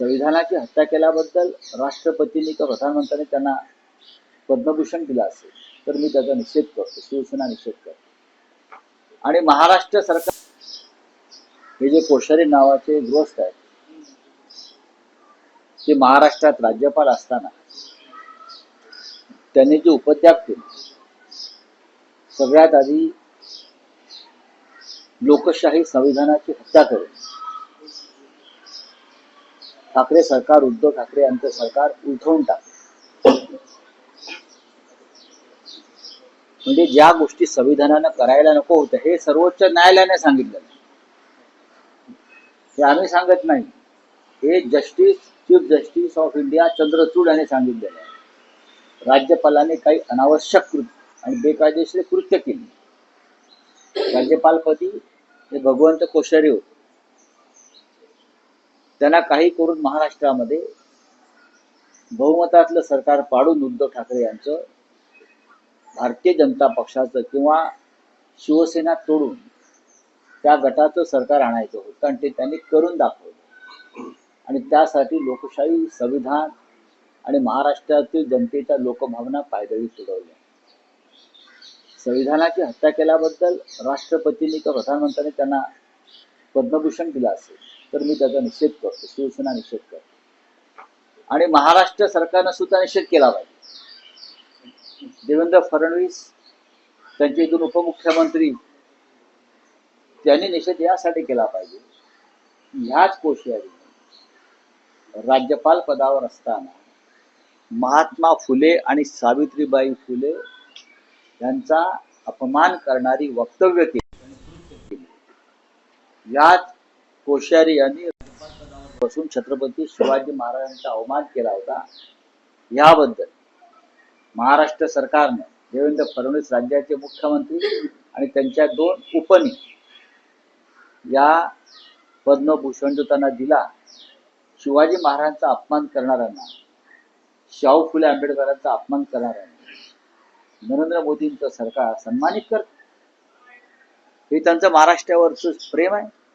संविधानाची हत्या केल्याबद्दल राष्ट्रपतींनी किंवा प्रधानमंत्र्यांनी त्यांना पद्मभूषण दिलं असेल तर मी त्याचा निषेध करतो शिवसेना निषेध करतो. आणि महाराष्ट्र सरकार हे जे कोश्यारी नावाचे गृहस्थ आहेत ते महाराष्ट्रात राज्यपाल असताना त्यांनी जे उपत्याग केले सगळ्यात आधी लोकशाही संविधानाची हत्या करून ठाकरे सरकार उद्धव ठाकरे यांचं सरकार उलथवून टाक म्हणजे ज्या गोष्टी संविधानानं करायला नको होत्या हे सर्वोच्च न्यायालयाने सांगितलं. हे आम्ही सांगत नाही. हे justice chief justice of India Chandrachud यांनी सांगितलेलं आहे. राज्यपालाने काही अनावश्यक कृत्य आणि बेकायदेशीर कृत्य केली. राज्यपालपदी हे भगवंत कोश्यारी होते. त्यांना काही करून महाराष्ट्रामध्ये बहुमतातलं सरकार पाडून उद्धव ठाकरे यांचं भारतीय जनता पक्षाचं किंवा शिवसेना तोडून त्या गटाचं सरकार आणायचं होतं आणि ते त्यांनी करून दाखवलं. आणि त्यासाठी लोकशाही संविधान आणि महाराष्ट्रातील जनतेच्या लोकभावना पायदळी तुडवल्या संविधानाची हत्या केल्याबद्दल राष्ट्रपतींनी किंवा प्रधानमंत्र्यांनी त्यांना पद्मभूषण दिलं असेल. तर मी त्याचा निषेध करतो शिवसेना निषेध करतो. आणि महाराष्ट्र सरकारनं सुद्धा निषेध केला पाहिजे. देवेंद्र फडणवीस त्यांचे इथून उपमुख्यमंत्री त्यांनी निषेध यासाठी केला पाहिजे. ह्याच कोश्यारी राज्यपाल पदावर असताना महात्मा फुले आणि सावित्रीबाई फुले यांचा अपमान करणारी वक्तव्य केली. याच कोश्यारी यांनी बसून छत्रपती शिवाजी महाराजांचा अवमान केला होता. याबद्दल महाराष्ट्र सरकारनं देवेंद्र फडणवीस राज्याचे मुख्यमंत्री आणि त्यांच्या दोन उपनी या पद्मभूषण जो त्यांना दिला. शिवाजी महाराजांचा अपमान करणाऱ्यांना शाहू फुले आंबेडकरांचा अपमान करणाऱ्यांना नरेंद्र मोदींचं सरकार सन्मानित करत. हे त्यांचं महाराष्ट्रावरचं प्रेम आहे.